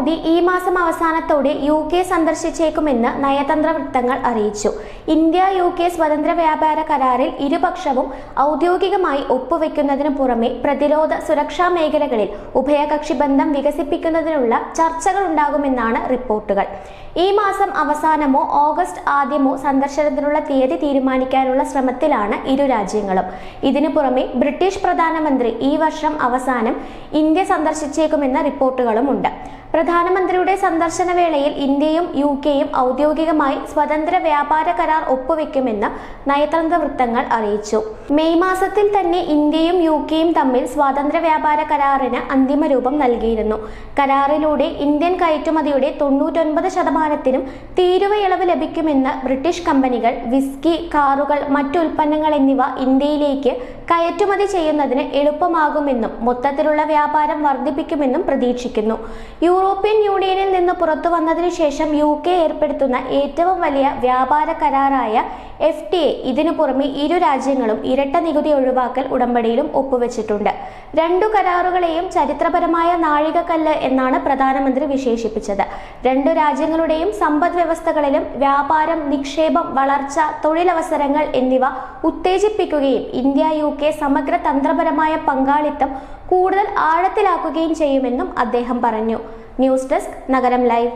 മാസത്തോടെ U K സന്ദർശിച്ചേക്കുമെന്ന് നയതന്ത്ര വൃത്തങ്ങൾ അറിയിച്ചു. ഇന്ത്യ യു കെ സ്വതന്ത്ര വ്യാപാര കരാറിൽ ഇരുപക്ഷവും ഔദ്യോഗികമായി ഒപ്പുവെക്കുന്നതിനു പുറമെ പ്രതിരോധ സുരക്ഷാ മേഖലകളിൽ ഉഭയകക്ഷി ബന്ധം വികസിപ്പിക്കുന്നതിനുള്ള ചർച്ചകൾ ഉണ്ടാകുമെന്നാണ് റിപ്പോർട്ടുകൾ. ഈ മാസം അവസാനമോ ഓഗസ്റ്റ് ആദ്യമോ സന്ദർശനത്തിനുള്ള തീയതി തീരുമാനിക്കാനുള്ള ശ്രമത്തിലാണ് ഇരു രാജ്യങ്ങളും. ഇതിനു പുറമെ ബ്രിട്ടീഷ് പ്രധാനമന്ത്രി ഈ വർഷം അവസാനം ഇന്ത്യ സന്ദർശിച്ചേക്കുമെന്ന റിപ്പോർട്ടുകളുമുണ്ട്. പ്രധാനമന്ത്രിയുടെ സന്ദർശന വേളയിൽ ഇന്ത്യയും യു കെയും ഔദ്യോഗികമായി സ്വതന്ത്ര വ്യാപാര കരാർ ഒപ്പുവെക്കുമെന്ന് നയതന്ത്ര വൃത്തങ്ങൾ അറിയിച്ചു. മെയ് മാസത്തിൽ തന്നെ ഇന്ത്യയും യു കെയും തമ്മിൽ സ്വാതന്ത്ര്യ വ്യാപാര കരാറിന് അന്തിമ രൂപം നൽകിയിരുന്നു. കരാറിലൂടെ ഇന്ത്യൻ കയറ്റുമതിയുടെ തൊണ്ണൂറ്റൊൻപത് ശതമാനത്തിനും ഇളവ് ലഭിക്കുമെന്ന് ബ്രിട്ടീഷ് കമ്പനികൾ വിസ്കി കാറുകൾ മറ്റുൽപ്പന്നങ്ങൾ എന്നിവ ഇന്ത്യയിലേക്ക് കയറ്റുമതി ചെയ്യുന്നതിന് എളുപ്പമാകുമെന്നും മൊത്തത്തിലുള്ള വ്യാപാരം വർദ്ധിപ്പിക്കുമെന്നും പ്രതീക്ഷിക്കുന്നു. യൂറോപ്യൻ യൂണിയനിൽ നിന്ന് പുറത്തു വന്നതിനു ശേഷം യു കെ ഏർപ്പെടുത്തുന്ന ഏറ്റവും വലിയ വ്യാപാര കരാറായ എഫ് ടി എ ഇതിനു പുറമെ ഇരു രാജ്യങ്ങളും ഇരട്ട നികുതി ഒഴിവാക്കൽ ഉടമ്പടിയിലും ഒപ്പുവെച്ചിട്ടുണ്ട്. രണ്ടു കരാറുകളെയും ചരിത്രപരമായ നാഴികക്കല്ല് എന്നാണ് പ്രധാനമന്ത്രി വിശേഷിപ്പിച്ചത്. രണ്ടു രാജ്യങ്ങളുടെയും സമ്പദ് വ്യവസ്ഥകളിലും വ്യാപാരം നിക്ഷേപം വളർച്ച തൊഴിലവസരങ്ങൾ എന്നിവ ഉത്തേജിപ്പിക്കുകയും ഇന്ത്യ യു കെ സമഗ്ര തന്ത്രപരമായ പങ്കാളിത്തം കൂടുതൽ ആഴത്തിലാക്കുകയും ചെയ്യുമെന്നും അദ്ദേഹം പറഞ്ഞു. ന്യൂസ് ഡെസ്ക് നഗരം ലൈവ്